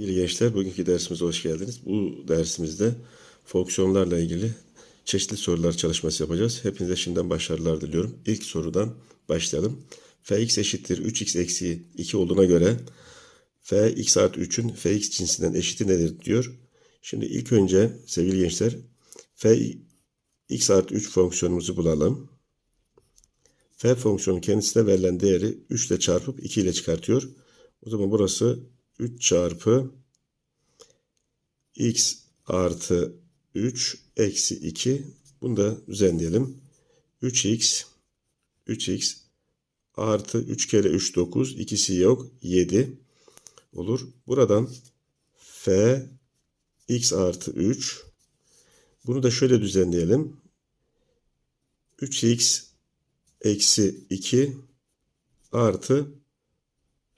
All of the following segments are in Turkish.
Sevgili gençler, bugünkü dersimize hoş geldiniz. Bu dersimizde fonksiyonlarla ilgili çeşitli sorular çalışması yapacağız. Hepinize şimdiden başarılar diliyorum. İlk sorudan başlayalım. fx eşittir 3x eksi 2 olduğuna göre fx artı 3'ün fx cinsinden eşiti nedir diyor. Şimdi ilk önce sevgili gençler fx artı 3 fonksiyonumuzu bulalım. f fonksiyonu kendisine verilen değeri 3 ile çarpıp 2 ile çıkartıyor. O zaman burası 3 çarpı x artı 3 eksi 2. Bunu da düzenleyelim. 3x 3x artı 3 kere 3 9 ikisi yok 7 olur. Buradan f x artı 3 bunu da şöyle düzenleyelim. 3x eksi 2 artı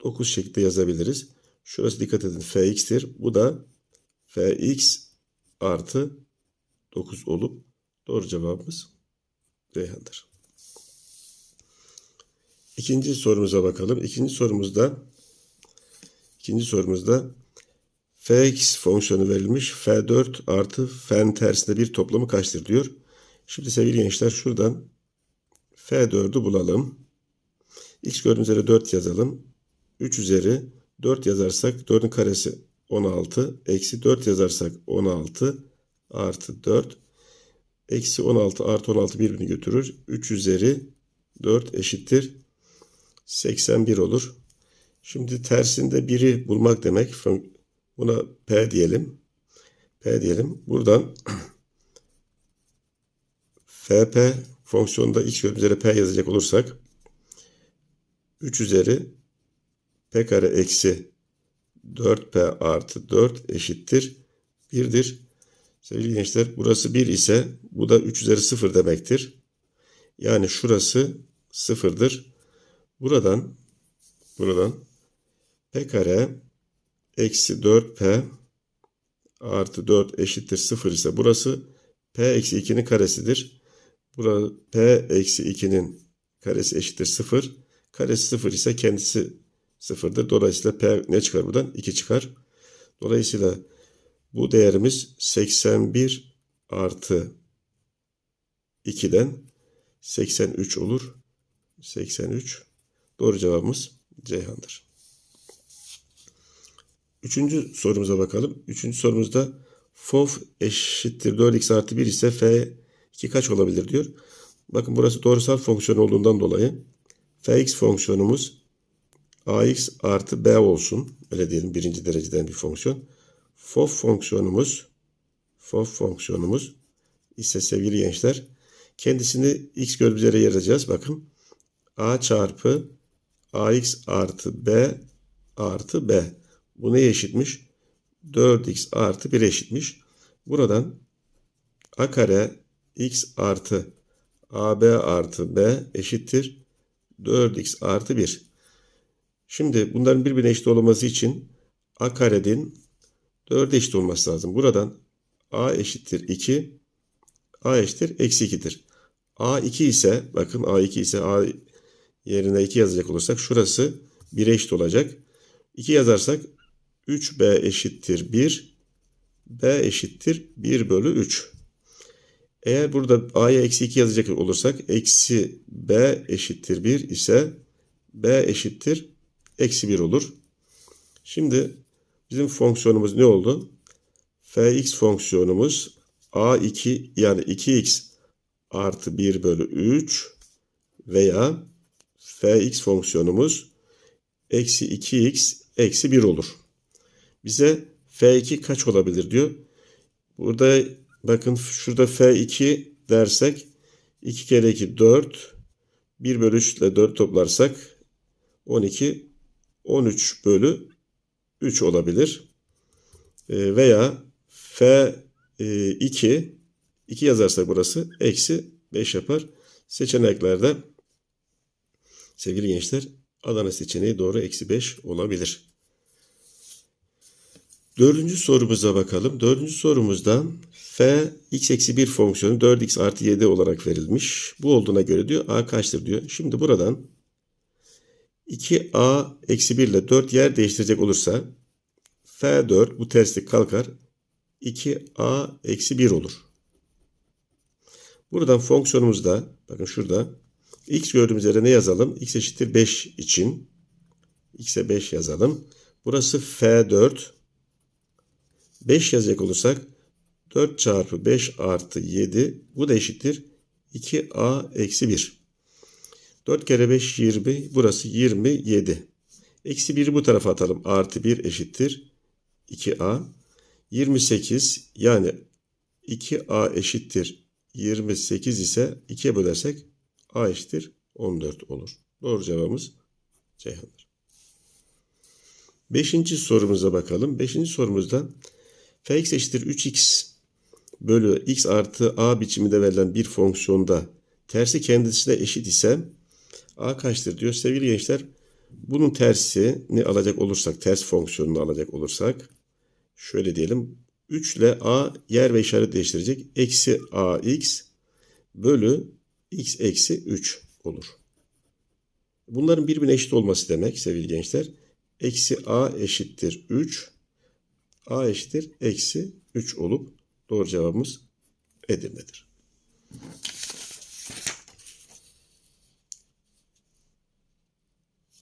9 şeklinde yazabiliriz. Şurası dikkat edin fx'tir. Bu da fx artı 9 olup doğru cevabımız Reyhan'dır. İkinci sorumuza bakalım. İkinci sorumuzda ikinci sorumuzda fx fonksiyonu verilmiş. f4 artı f'n tersinde bir toplamı kaçtır diyor. Şimdi sevgili gençler şuradan f4'ü bulalım. X gördüğünüz üzere 4 yazalım. 3 üzeri 4 yazarsak 4'ün karesi 16. Eksi 4 yazarsak 16 artı 4. Eksi 16 artı 16 birbirini götürür. 3 üzeri 4 eşittir. 81 olur. Şimdi tersinde 1'i bulmak demek. Buna P diyelim. P diyelim. Buradan FP fonksiyonunda x üzere P yazacak olursak 3 üzeri P kare eksi 4P artı 4 eşittir 1'dir. Sevgili gençler burası 1 ise bu da 3 üzeri 0 demektir. Yani şurası 0'dır. Buradan buradan P kare eksi 4P artı 4 eşittir 0 ise burası P eksi 2'nin karesidir. Burada P eksi 2'nin karesi eşittir 0. Karesi 0 ise kendisi sıfırdır. Dolayısıyla P ne çıkar buradan? 2 çıkar. Dolayısıyla bu değerimiz 81 artı 2'den 83 olur. 83. Doğru cevabımız Ceyhan'dır. Üçüncü sorumuza bakalım. Üçüncü sorumuzda FOF eşittir 4x artı 1 ise F2 kaç olabilir diyor. Bakın burası doğrusal fonksiyon olduğundan dolayı Fx fonksiyonumuz ax artı b olsun. Öyle diyelim birinci dereceden bir fonksiyon. Fof fonksiyonumuz fof fonksiyonumuz ise sevgili gençler kendisini x gördüğümüz yere. Bakın a çarpı ax artı b artı b. Bu neye eşitmiş? 4x artı 1 eşitmiş. Buradan a kare x artı ab artı b eşittir 4x artı 1. Şimdi bunların birbirine eşit olması için a karenin 4'e eşit olması lazım. Buradan a eşittir 2, a eşittir eksi 2'dir. a 2 ise bakın a 2 ise a yerine 2 yazacak olursak şurası 1'e eşit olacak. 2 yazarsak 3b eşittir 1, b eşittir 1 bölü 3. Eğer burada a'ya eksi 2 yazacak olursak eksi b eşittir 1 ise b eşittir eksi 1 olur. Şimdi bizim fonksiyonumuz ne oldu? fx fonksiyonumuz a2 yani 2x artı 1 bölü 3 veya fx fonksiyonumuz eksi 2x eksi 1 olur. Bize f2 kaç olabilir diyor. Burada bakın şurada f2 dersek 2 kere 2 4 1 bölü 3 ile 4 toplarsak 12 13 bölü 3 olabilir. E, veya F 2 2 yazarsak burası eksi 5 yapar. Seçeneklerde sevgili gençler Adana seçeneği doğru eksi 5 olabilir. Dördüncü sorumuza bakalım. Dördüncü sorumuzda f x eksi 1 fonksiyonu 4x artı 7 olarak verilmiş. Bu olduğuna göre diyor a kaçtır diyor. Şimdi buradan 2a eksi 1 ile 4 yer değiştirecek olursa F4 bu terslik kalkar. 2A eksi 1 olur. Buradan fonksiyonumuzda bakın şurada x gördüğümüz yere ne yazalım? x eşittir 5 için x'e 5 yazalım. Burası F4. 5 yazacak olursak 4 çarpı 5 artı 7 bu da eşittir 2a eksi 1. 4 kere 5 20 burası 27. Eksi 1'i bu tarafa atalım. Artı 1 eşittir 2a. 28 yani 2a eşittir 28 ise 2'ye bölersek a eşittir 14 olur. Doğru cevabımız Ceyhan'dır. Beşinci sorumuza bakalım. Beşinci sorumuzda fx eşittir 3x bölü x artı a biçiminde verilen bir fonksiyonda tersi kendisine eşit ise a kaçtır diyor. Sevgili gençler bunun tersini alacak olursak, ters fonksiyonunu alacak olursak şöyle diyelim. 3 ile a yer ve işaret değiştirecek. Eksi ax bölü x eksi 3 olur. Bunların birbirine eşit olması demek sevgili gençler. Eksi a eşittir 3. a eşittir eksi 3 olup doğru cevabımız Edirne'dir.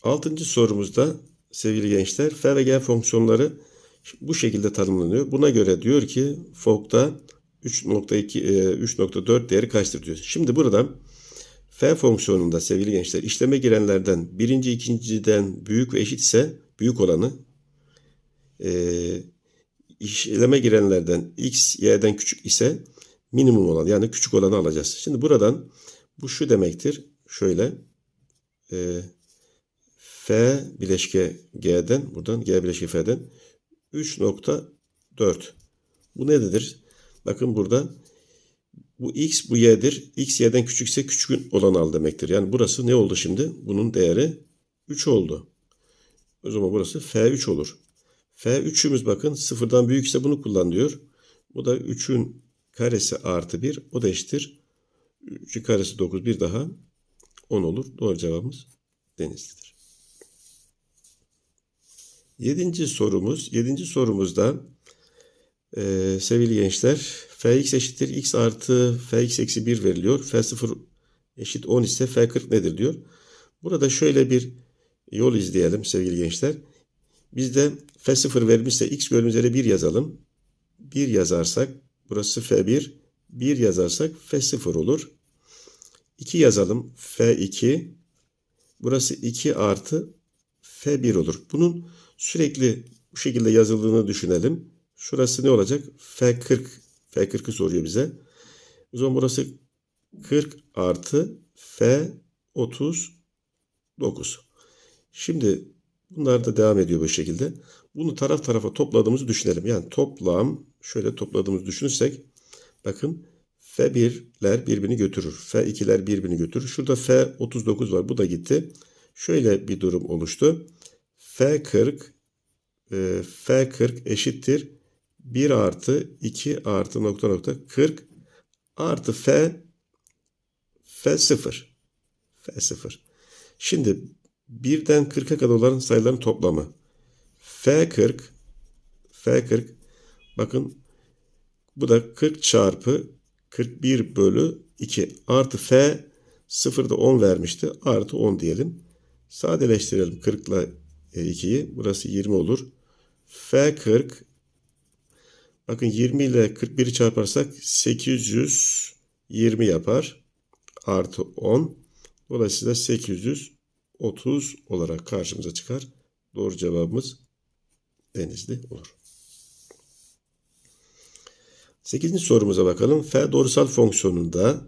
Altıncı sorumuzda sevgili gençler f ve g fonksiyonları bu şekilde tanımlanıyor. Buna göre diyor ki FOG'da 3.2 3.4 değeri kaçtır diyor. Şimdi burada f fonksiyonunda sevgili gençler işleme girenlerden birinci ikinciden büyük ve eşit ise büyük olanı e, işleme girenlerden x y'den küçük ise minimum olan yani küçük olanı alacağız. Şimdi buradan bu şu demektir. Şöyle e, f bileşke g'den buradan g bileşke f'den 3.4 bu nedir? Bakın burada bu x bu y'dir. x y'den küçükse küçük olanı al demektir. Yani burası ne oldu şimdi? Bunun değeri 3 oldu. O zaman burası f3 olur. F3'ümüz bakın sıfırdan büyükse bunu kullan diyor. Bu da 3'ün karesi artı 1. O da eşittir. 3'ün karesi 9 bir daha 10 olur. Doğru cevabımız Denizli'dir. Yedinci sorumuz. Yedinci sorumuzda e, sevgili gençler fx eşittir x artı fx eksi 1 veriliyor. f0 eşit 10 ise f40 nedir diyor. Burada şöyle bir yol izleyelim sevgili gençler. Bizde F0 verilmişse x gördüğümüz yere 1 yazalım. 1 yazarsak burası F1. 1 yazarsak F0 olur. 2 yazalım. F2. Burası 2 artı F1 olur. Bunun sürekli bu şekilde yazıldığını düşünelim. Şurası ne olacak? F40. F40'ı soruyor bize. O zaman burası 40 artı F39. Şimdi bunlar da devam ediyor bu şekilde. Bunu taraf tarafa topladığımızı düşünelim. Yani toplam şöyle topladığımızı düşünürsek bakın F1'ler birbirini götürür. F2'ler birbirini götürür. Şurada F39 var. Bu da gitti. Şöyle bir durum oluştu. F40 e, F40 eşittir 1 artı 2 artı nokta nokta 40 artı F F0 F0. Şimdi birden 40'a kadar olan sayıların toplamı. F40 F40 bakın bu da 40 çarpı 41 bölü 2 artı F 0'da 10 vermişti. Artı 10 diyelim. Sadeleştirelim 40 ile 2'yi. Burası 20 olur. F40 bakın 20 ile 41'i çarparsak 820 yapar. Artı 10. Dolayısıyla 830 olarak karşımıza çıkar. Doğru cevabımız Denizli olur. 8. sorumuza bakalım. F doğrusal fonksiyonunda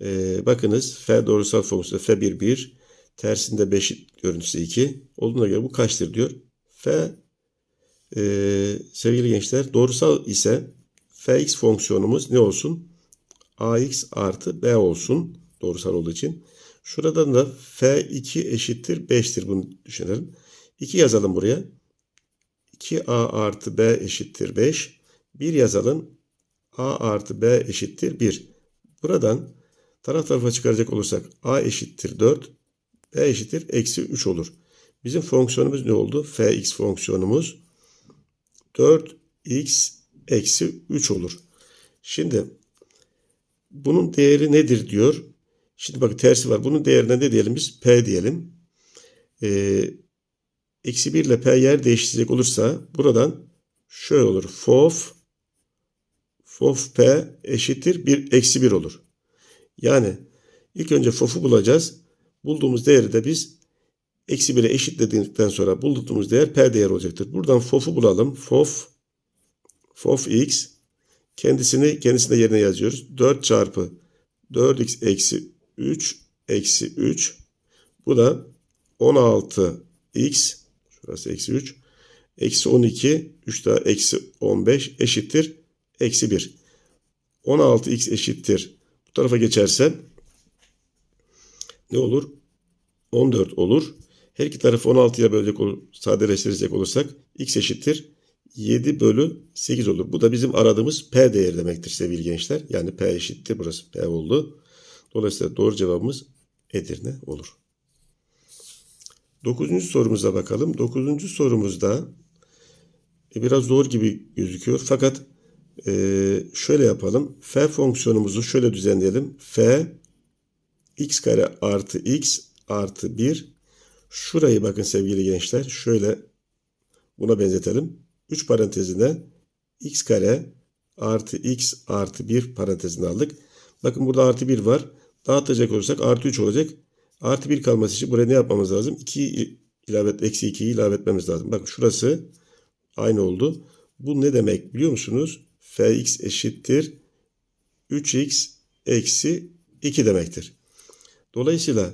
e, bakınız F doğrusal fonksiyonunda F1 1 tersinde 5 görüntüsü 2 olduğuna göre bu kaçtır diyor. F e, sevgili gençler doğrusal ise Fx fonksiyonumuz ne olsun? Ax artı B olsun doğrusal olduğu için. Şuradan da F2 eşittir 5'tir bunu düşünelim. 2 yazalım buraya. 2a artı b eşittir 5. 1 yazalım. a artı b eşittir 1. Buradan taraf tarafa çıkaracak olursak a eşittir 4. b eşittir eksi 3 olur. Bizim fonksiyonumuz ne oldu? fx fonksiyonumuz 4x eksi 3 olur. Şimdi bunun değeri nedir diyor. Şimdi bak tersi var. Bunun değerine ne diyelim biz? P diyelim. Ee, eksi 1 ile P yer değiştirecek olursa buradan şöyle olur. FOF FOF P eşittir 1 eksi 1 olur. Yani ilk önce FOF'u bulacağız. Bulduğumuz değeri de biz eksi 1'e eşitlediğimizden sonra bulduğumuz değer P değer olacaktır. Buradan FOF'u bulalım. FOF FOF X kendisini kendisine yerine yazıyoruz. 4 çarpı 4x eksi 3 eksi 3 bu da 16x şurası eksi 3 eksi 12 3 daha eksi 15 eşittir eksi 1 16x eşittir bu tarafa geçersen ne olur 14 olur her iki tarafı 16'ya bölecek olur, sadeleştirecek olursak x eşittir 7 bölü 8 olur. Bu da bizim aradığımız P değeri demektir sevgili gençler. Yani P eşittir. Burası P oldu. Dolayısıyla doğru cevabımız Edirne olur. Dokuzuncu sorumuza bakalım. Dokuzuncu sorumuzda e, biraz zor gibi gözüküyor. Fakat e, şöyle yapalım. F fonksiyonumuzu şöyle düzenleyelim. F x kare artı x artı 1 Şurayı bakın sevgili gençler. Şöyle buna benzetelim. 3 parantezine x kare artı x artı 1 parantezine aldık. Bakın burada artı 1 var. Dağıtacak olursak artı 3 olacak. Artı 1 kalması için buraya ne yapmamız lazım? 2 ilave eksi 2'yi ilave etmemiz lazım. Bakın şurası aynı oldu. Bu ne demek biliyor musunuz? fx eşittir 3x eksi 2 demektir. Dolayısıyla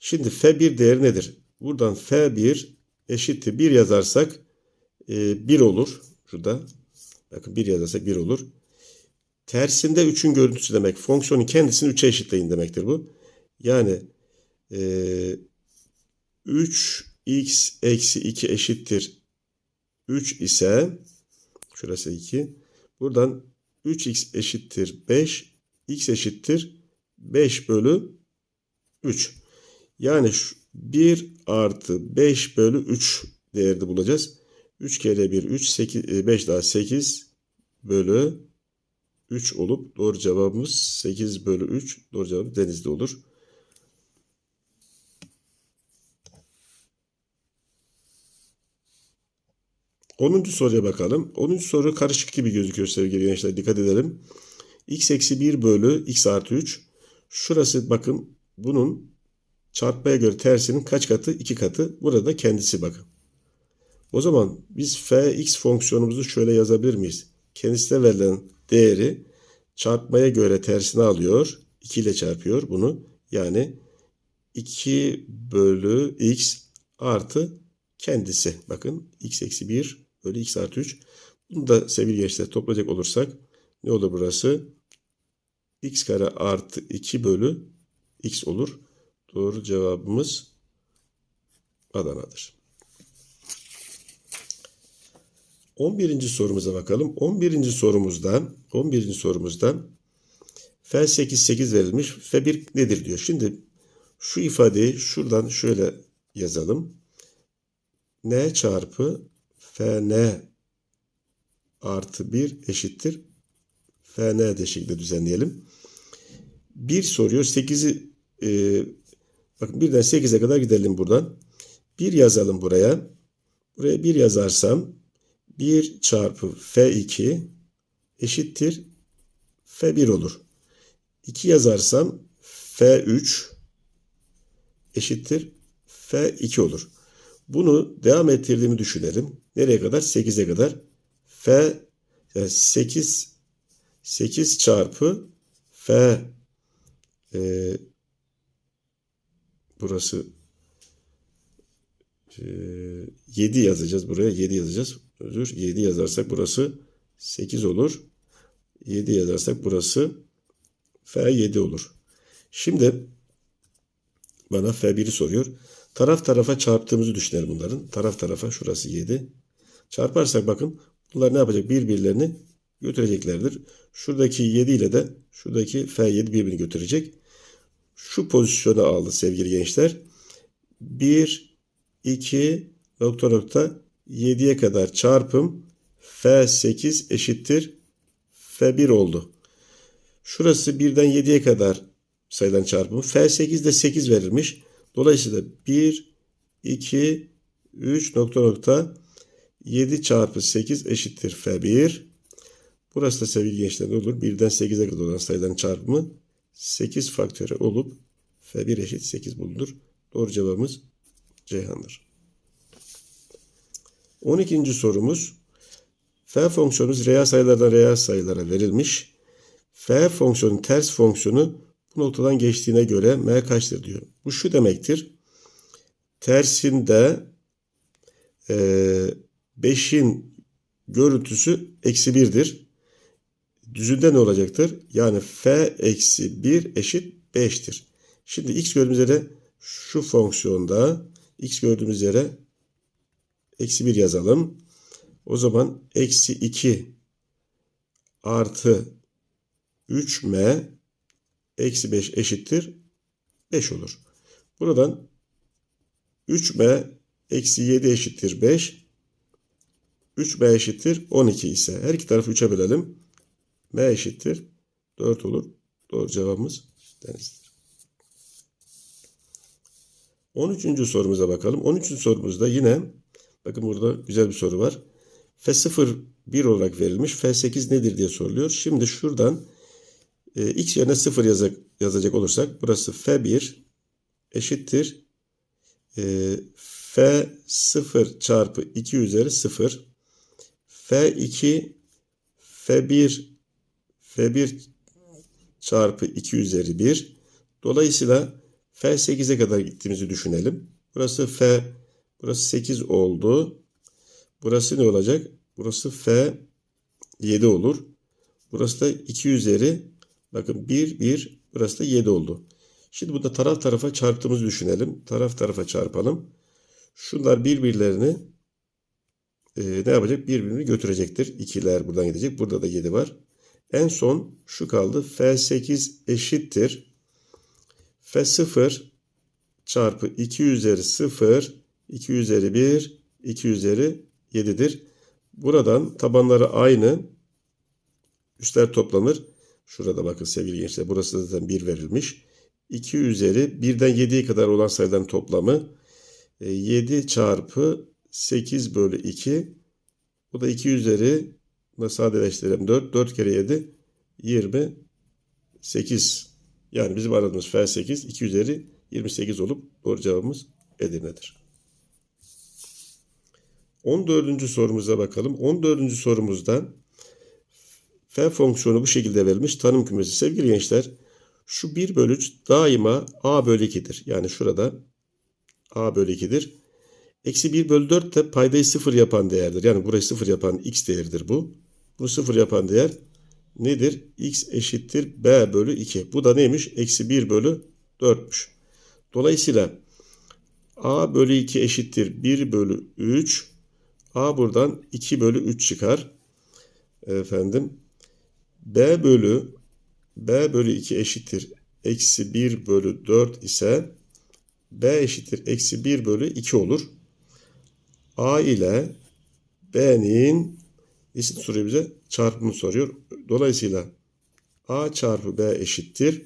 şimdi f1 değeri nedir? Buradan f1 eşittir 1 yazarsak e, 1 olur. Şurada. Bakın 1 yazarsak 1 olur. Tersinde 3'ün görüntüsü demek. Fonksiyonun kendisini 3'e eşitleyin demektir bu. Yani e, 3x eksi 2 eşittir 3 ise şurası 2. Buradan 3x eşittir 5. x eşittir 5 bölü 3. Yani şu 1 artı 5 bölü 3 değerde bulacağız. 3 kere 1 3 8, 5 daha 8 bölü 3 olup doğru cevabımız 8 bölü 3 doğru cevabı denizde olur. Onuncu soruya bakalım. Onuncu soru karışık gibi gözüküyor sevgili gençler. Dikkat edelim. x eksi 1 bölü x artı 3. Şurası bakın bunun çarpmaya göre tersinin kaç katı? 2 katı. Burada kendisi bakın. O zaman biz fx fonksiyonumuzu şöyle yazabilir miyiz? Kendisine verilen değeri çarpmaya göre tersini alıyor. 2 ile çarpıyor bunu. Yani 2 bölü x artı kendisi. Bakın x eksi 1 bölü x artı 3. Bunu da sevgili gençler toplayacak olursak ne olur burası? x kare artı 2 bölü x olur. Doğru cevabımız Adana'dır. 11. sorumuza bakalım. 11. sorumuzda 11. sorumuzda F8 8 verilmiş. F1 nedir diyor. Şimdi şu ifadeyi şuradan şöyle yazalım. N çarpı Fn artı 1 eşittir. Fn de şekilde düzenleyelim. 1 soruyor. 8'i e, bakın birden 8'e kadar gidelim buradan. 1 yazalım buraya. Buraya 1 yazarsam 1 çarpı F2 eşittir F1 olur. 2 yazarsam F3 eşittir F2 olur. Bunu devam ettirdiğimi düşünelim. Nereye kadar? 8'e kadar. F yani 8 8 çarpı F e, burası e, 7 yazacağız buraya. 7 yazacağız. Özür 7 yazarsak burası 8 olur. 7 yazarsak burası F7 olur. Şimdi bana F1'i soruyor. Taraf tarafa çarptığımızı düşünelim bunların. Taraf tarafa şurası 7. Çarparsak bakın bunlar ne yapacak? Birbirlerini götüreceklerdir. Şuradaki 7 ile de şuradaki F7 birbirini götürecek. Şu pozisyonu aldı sevgili gençler. 1, 2, nokta nokta 7'ye kadar çarpım F8 eşittir F1 oldu. Şurası 1'den 7'ye kadar sayılan çarpımı. F8 de 8 verilmiş. Dolayısıyla 1, 2, 3 nokta nokta 7 çarpı 8 eşittir F1. Burası da sevgili gençler olur? 1'den 8'e kadar olan sayıların çarpımı 8 faktörel olup F1 eşit 8 bulunur. Doğru cevabımız Ceyhan'dır. 12. sorumuz f fonksiyonumuz reel sayılardan reel sayılara verilmiş. f fonksiyonun ters fonksiyonu bu noktadan geçtiğine göre m kaçtır diyor. Bu şu demektir. Tersinde 5'in görüntüsü eksi 1'dir. Düzünde ne olacaktır? Yani f eksi 1 eşit 5'tir. Şimdi x gördüğümüz yere şu fonksiyonda x gördüğümüz yere eksi 1 yazalım. O zaman eksi 2 artı 3m eksi 5 eşittir 5 olur. Buradan 3m eksi 7 eşittir 5. 3m eşittir 12 ise her iki tarafı 3'e bölelim. M eşittir 4 olur. Doğru cevabımız denizdir. 13. sorumuza bakalım. 13. sorumuzda yine bakın burada güzel bir soru var. F0 1 olarak verilmiş. F8 nedir diye soruluyor. Şimdi şuradan e, x yerine 0 yazacak, yazacak olursak burası F1 eşittir e, F0 çarpı 2 üzeri 0 F2 F1 F1 çarpı 2 üzeri 1 Dolayısıyla F8'e kadar gittiğimizi düşünelim. Burası F burası 8 oldu. Burası ne olacak? Burası F 7 olur. Burası da 2 üzeri bakın 1 1 burası da 7 oldu. Şimdi burada taraf tarafa çarptığımızı düşünelim. Taraf tarafa çarpalım. Şunlar birbirlerini e, ne yapacak? Birbirini götürecektir. İkiler buradan gidecek. Burada da 7 var. En son şu kaldı. F8 eşittir. F0 çarpı 2 üzeri 0 2 üzeri 1 2 üzeri 7'dir. Buradan tabanları aynı. Üstler toplanır. Şurada bakın sevgili gençler. Burası zaten 1 verilmiş. 2 üzeri 1'den 7'ye kadar olan sayıların toplamı 7 çarpı 8 bölü 2. Bu da 2 üzeri bunu sadeleştirelim. 4. 4 kere 7 28. Yani bizim aradığımız F8 2 üzeri 28 olup doğru cevabımız Edirne'dir. 14. sorumuza bakalım. 14. sorumuzda f fonksiyonu bu şekilde verilmiş tanım kümesi. Sevgili gençler şu 1 bölü 3 daima a bölü 2'dir. Yani şurada a bölü 2'dir. Eksi 1 bölü 4 de paydayı 0 yapan değerdir. Yani burayı 0 yapan x değeridir bu. Bunu 0 yapan değer nedir? x eşittir b bölü 2. Bu da neymiş? Eksi 1 bölü 4'müş. Dolayısıyla a bölü 2 eşittir 1 bölü 3. a buradan 2 bölü 3 çıkar. Efendim b bölü b bölü 2 eşittir eksi 1 bölü 4 ise b eşittir eksi 1 bölü 2 olur. a ile b'nin nesini soruyor bize? Çarpımını soruyor. Dolayısıyla a çarpı b eşittir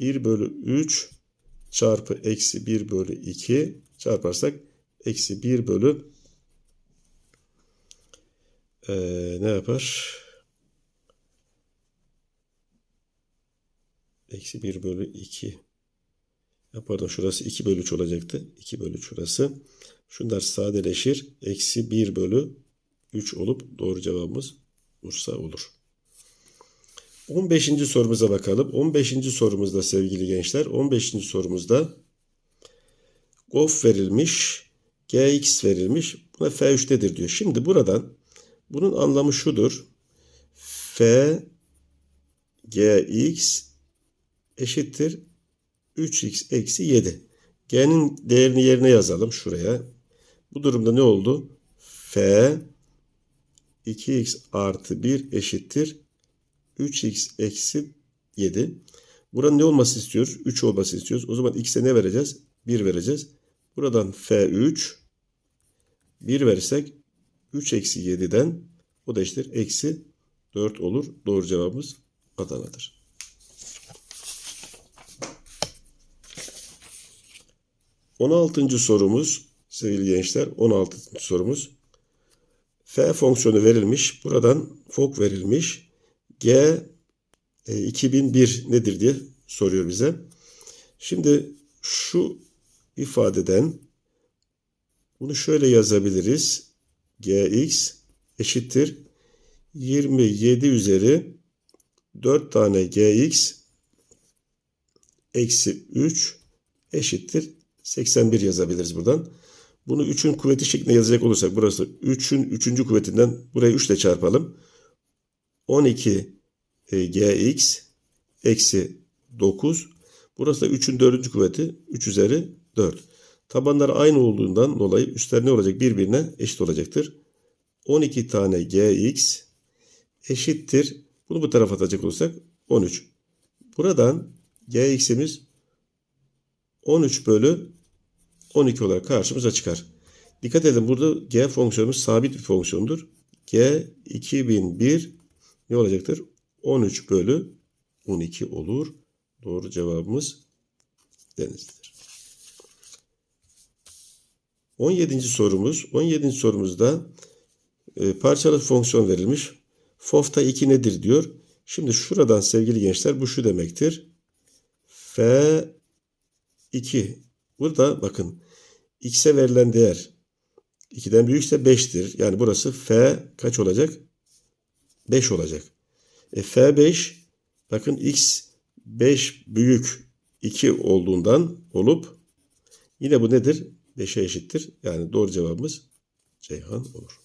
1 bölü 3 çarpı eksi 1 bölü 2 çarparsak eksi 1 bölü ee, ne yapar? Eksi 1 bölü 2. Ya pardon şurası 2 bölü 3 olacaktı. 2 bölü 3 şurası. Şunlar sadeleşir. Eksi 1 bölü 3 olup doğru cevabımız Bursa olur. 15. sorumuza bakalım. 15. sorumuzda sevgili gençler. 15. sorumuzda Gof verilmiş. Gx verilmiş. Buna F3'tedir diyor. Şimdi buradan bunun anlamı şudur. F Gx eşittir 3x eksi 7. G'nin değerini yerine yazalım şuraya. Bu durumda ne oldu? F 2x artı 1 eşittir 3x eksi 7. Buranın ne olması istiyoruz? 3 olması istiyoruz. O zaman x'e ne vereceğiz? 1 vereceğiz. Buradan f3 1 verirsek 3 eksi 7'den O da eşittir. Eksi 4 olur. Doğru cevabımız Adana'dır. On altıncı sorumuz sevgili gençler. On altıncı sorumuz. F fonksiyonu verilmiş. Buradan fok verilmiş. G e, 2001 nedir diye soruyor bize. Şimdi şu ifadeden bunu şöyle yazabiliriz. Gx eşittir 27 üzeri 4 tane gx eksi 3 eşittir 81 yazabiliriz buradan. Bunu 3'ün kuvveti şeklinde yazacak olursak burası 3'ün 3. kuvvetinden burayı 3 ile çarpalım. 12 e, gx eksi 9. Burası da 3'ün 4. kuvveti 3 üzeri 4. Tabanlar aynı olduğundan dolayı üstler ne olacak? Birbirine eşit olacaktır. 12 tane gx eşittir. Bunu bu tarafa atacak olursak 13. Buradan gx'imiz 13 bölü 12 olarak karşımıza çıkar. Dikkat edin burada g fonksiyonumuz sabit bir fonksiyondur. g 2001 ne olacaktır? 13 bölü 12 olur. Doğru cevabımız denizlidir. 17. sorumuz. 17. sorumuzda e, parçalı fonksiyon verilmiş. Fofta 2 nedir diyor. Şimdi şuradan sevgili gençler bu şu demektir. F 2. Burada bakın x'e verilen değer 2'den büyükse 5'tir. Yani burası f kaç olacak? 5 olacak. E, f5 bakın x 5 büyük 2 olduğundan olup yine bu nedir? 5'e eşittir. Yani doğru cevabımız Ceyhan olur.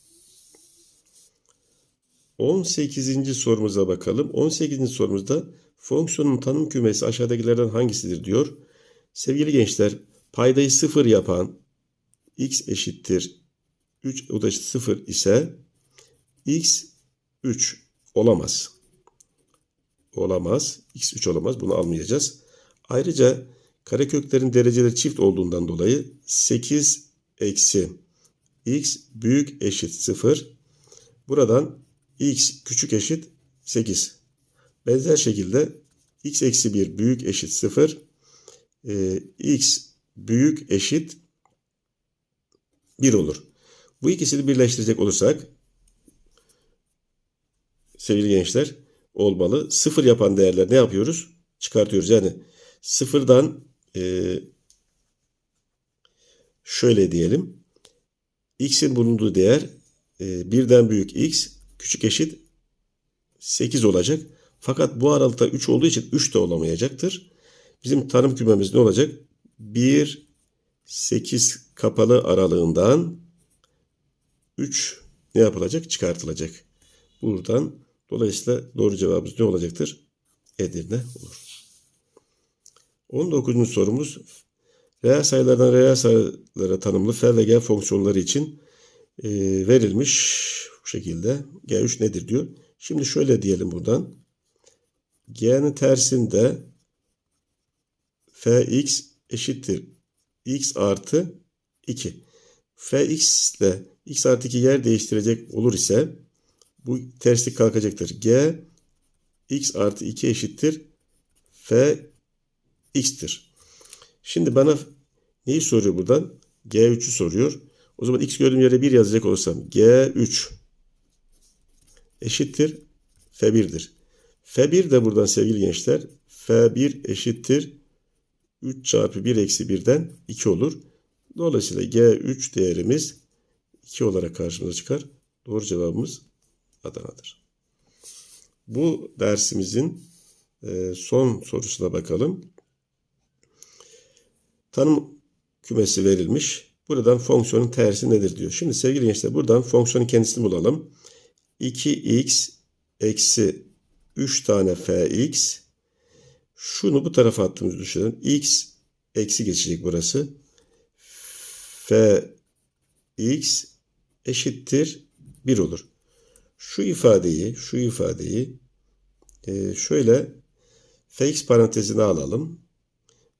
18. sorumuza bakalım. 18. sorumuzda fonksiyonun tanım kümesi aşağıdakilerden hangisidir diyor. Sevgili gençler paydayı 0 yapan x eşittir 3 o da 0 ise x 3 olamaz. Olamaz. x 3 olamaz. Bunu almayacağız. Ayrıca kareköklerin dereceleri çift olduğundan dolayı 8 eksi x büyük eşit 0. Buradan x küçük eşit 8. Benzer şekilde x eksi 1 büyük eşit 0. Ee, x büyük eşit 1 olur. Bu ikisini birleştirecek olursak sevgili gençler olmalı. Sıfır yapan değerler ne yapıyoruz? Çıkartıyoruz. Yani sıfırdan e, şöyle diyelim. x'in bulunduğu değer e, birden büyük x küçük eşit 8 olacak. Fakat bu aralıkta 3 olduğu için 3 de olamayacaktır. Bizim tanım kümemiz ne olacak? 1, 8 kapalı aralığından 3 ne yapılacak? Çıkartılacak. Buradan dolayısıyla doğru cevabımız ne olacaktır? Edirne olur. 19. sorumuz reel sayılardan reel sayılara tanımlı f ve g fonksiyonları için e, verilmiş bu şekilde. G3 nedir diyor. Şimdi şöyle diyelim buradan. G'nin tersinde fx eşittir x artı 2. fx ile x artı 2 yer değiştirecek olur ise bu terslik kalkacaktır. g x artı 2 eşittir f x'tir. Şimdi bana neyi soruyor buradan? G3'ü soruyor. O zaman x gördüğüm yere 1 yazacak olursam G3 eşittir F1'dir. F1 de buradan sevgili gençler F1 eşittir 3 çarpı 1 eksi 1'den 2 olur. Dolayısıyla G3 değerimiz 2 olarak karşımıza çıkar. Doğru cevabımız Adana'dır. Bu dersimizin e, son sorusuna bakalım. Tanım kümesi verilmiş. Buradan fonksiyonun tersi nedir diyor. Şimdi sevgili gençler buradan fonksiyonun kendisini bulalım. 2x eksi 3 tane fx şunu bu tarafa attığımızı düşünelim. x eksi geçecek burası. F x eşittir 1 olur. Şu ifadeyi, şu ifadeyi e, şöyle fx parantezine alalım.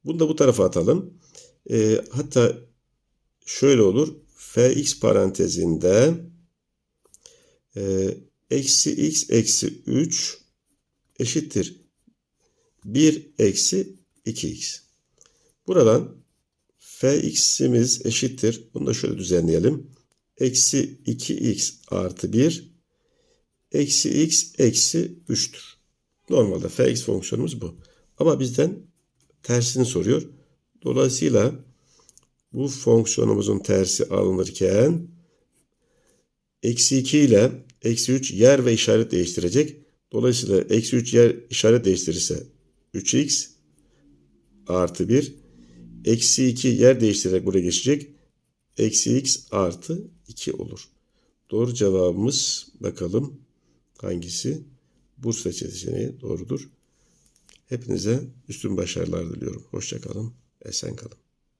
Bunu da bu tarafa atalım. E, hatta şöyle olur. fx parantezinde e, eksi x eksi 3 eşittir 1 eksi 2x. Buradan fx'imiz eşittir. Bunu da şöyle düzenleyelim. Eksi 2x artı 1 eksi x eksi 3'tür. Normalde fx fonksiyonumuz bu. Ama bizden tersini soruyor. Dolayısıyla bu fonksiyonumuzun tersi alınırken eksi 2 ile eksi 3 yer ve işaret değiştirecek. Dolayısıyla eksi 3 yer işaret değiştirirse 3x artı 1 eksi 2 yer değiştirerek buraya geçecek. Eksi x artı 2 olur. Doğru cevabımız bakalım hangisi? Bursa seçeneği doğrudur. Hepinize üstün başarılar diliyorum. Hoşçakalın, esen kalın.